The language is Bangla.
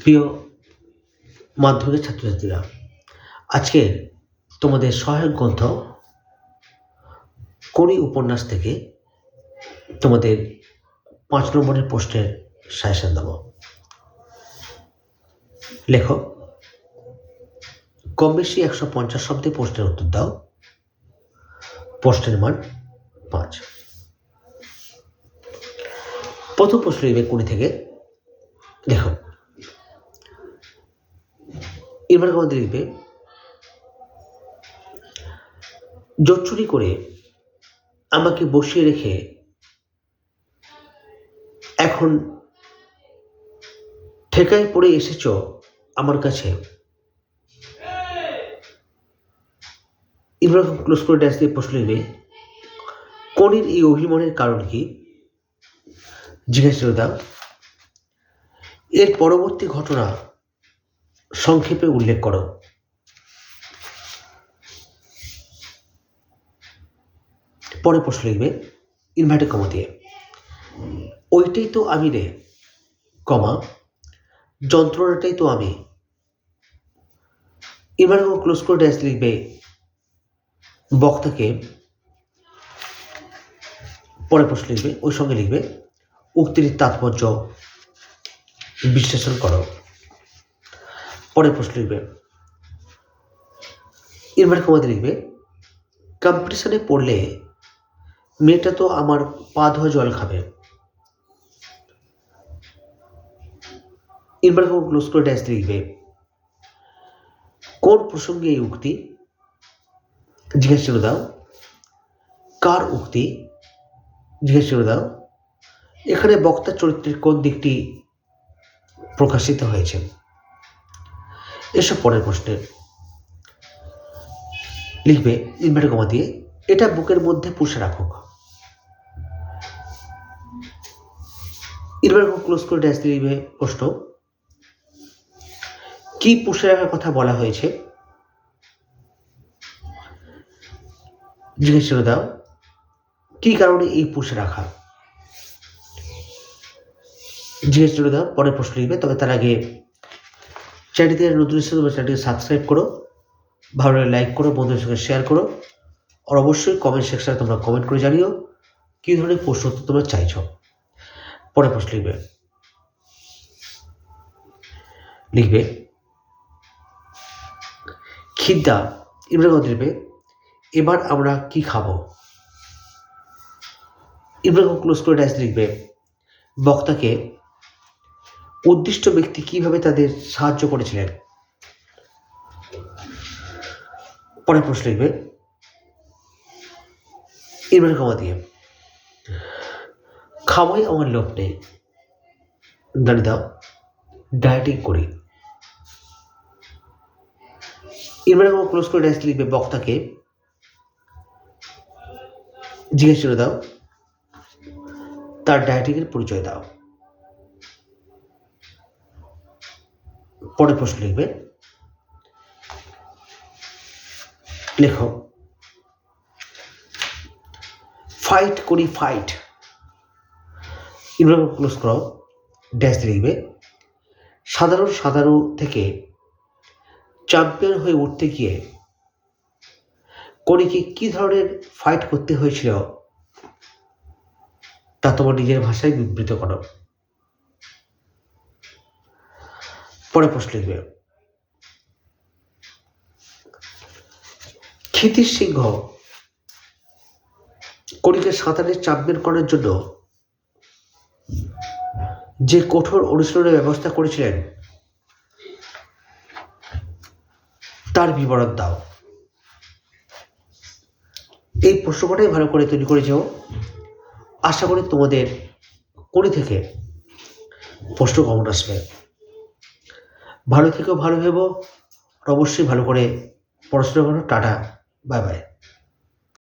প্রিয় মাধ্যমিকের ছাত্রছাত্রীরা, আজকে তোমাদের সহায়ক গ্রন্থ কোনি উপন্যাস থেকে তোমাদের পাঁচ নম্বরের প্রশ্নের সাজেশন দেব। লেখক কম বেশি একশো পঞ্চাশ শব্দে প্রশ্নের উত্তর দাও। প্রশ্নের মান পাঁচ। প্রথম প্রশ্ন নেবে কুড়ি থেকে এবার আমাদের লিখবে জোট করে আমাকে বসিয়ে রেখে এখন ঠেকায় পড়ে এসেছ আমার কাছে। ইব্রাহিম ক্লোজ করে ড্যাশ দিয়ে প্রশ্ন নেবে, কনির এই অভিমানের কারণ কি? জিজ্ঞাসা এর পরবর্তী ঘটনা সংক্ষেপে উল্লেখ করো। পরে প্রশ্ন লিখবে ইনভার্টে কমা দিয়ে। ওইটাই তো আমি রে কমা যন্ত্রণাটাই তো আমি। ইনভার্টে ক্লোজ করে ড্যাশ লিখবে বক্তাকে। পরে প্রশ্ন লিখবে, ওই সঙ্গে লিখবে, উক্তির তাৎপর্য বিশ্লেষণ করো। পরে প্রশ্ন লিখবে। ইনভার্ট কমাতে লিখবে, কম্পিটিশনে পড়লে মেয়েটা তো আমার পা ধোয়া জল খাবে। ইনভার্ট কমা ক্লোজ করে ড্যাশ লিখবে, কোন প্রসঙ্গে এই উক্তি? জিজ্ঞেস করে দাও, কার উক্তি? জিজ্ঞেস করে দাও, এখানে বক্তার চরিত্রের কোন দিকটি প্রকাশিত হয়েছে? এসব পরের প্রশ্নে। লিখবে ইনভার্টার কমা দিয়ে, এটা বুকের মধ্যে পুষে রাখুক ইনভার্টার ক্লোজ করে ড্যাশ দিয়ে লিখবে প্রশ্ন, কি পুষে রাখার কথা বলা হয়েছে? জিজ্ঞেস করে দাও, কি কারণে এই পুষে রাখা? জিজ্ঞেস করে দাও পরে প্রশ্ন লিখবে, তবে তার আগে চ্যানেলটিতে নতুন তোমার চ্যানেলটিকে সাবস্ক্রাইব করো, ভালো লাইক করো, বন্ধুদের সঙ্গে শেয়ার করো, আর অবশ্যই কমেন্ট সেকশনে তোমরা কমেন্ট করে জানিও কী ধরনের প্রশ্ন তোমরা চাইছ। পরে প্রশ্ন লিখবে। লিখবে, খিদ্দা ইব্রাহিম লিখবে, এবার আমরা কি খাব? ইব্রাহিম ক্লোজ করে ড্যাশ লিখবে, বক্তাকে উদ্দিষ্ট ব্যক্তি কীভাবে তাদের সাহায্য করেছিলেন? পরে প্রশ্ন লিখবে। এবার কমা দিয়ে খাওয়াই আমার লোভ নেই দাঁড়িয়ে দাও ডায়েটিং করি। এবার কমা ক্লোজ করে ড্যাশ লিখবে বক্তাকে। জিজ্ঞেস করে দাও, তার ডায়েটিংয়ের পরিচয় দাও। পরে প্রশ্ন লিখবে। লেখো। ফাইট করি ফাইট ইব্রাহিম ক্লোজ করো। ড্যাশ লিখবে। সাধারণ সাধারণ থেকে চ্যাম্পিয়ন হয়ে উঠতে গিয়ে কনিকে কি ধরনের ফাইট করতে হয়েছিল তা তোমার নিজের ভাষায় বিবৃত করো। পরে লিখবে। ক্ষিতির সিংহ, কণিকে সাঁতারের চ্যাম্পিয়ন করার জন্য যে কঠোর অনুশীলনের ব্যবস্থা করেছিলেন, তার বিবরণ দাও। এই প্রশ্নটাই ভালো করে তৈরি করেছ আশা করি তোমাদের কোনি থেকে প্রশ্ন কমন আসবে। ভালো থেকেও ভালো ভেবো। অবশ্যই ভালো করে পড়াশোনা করো। Tata bye bye.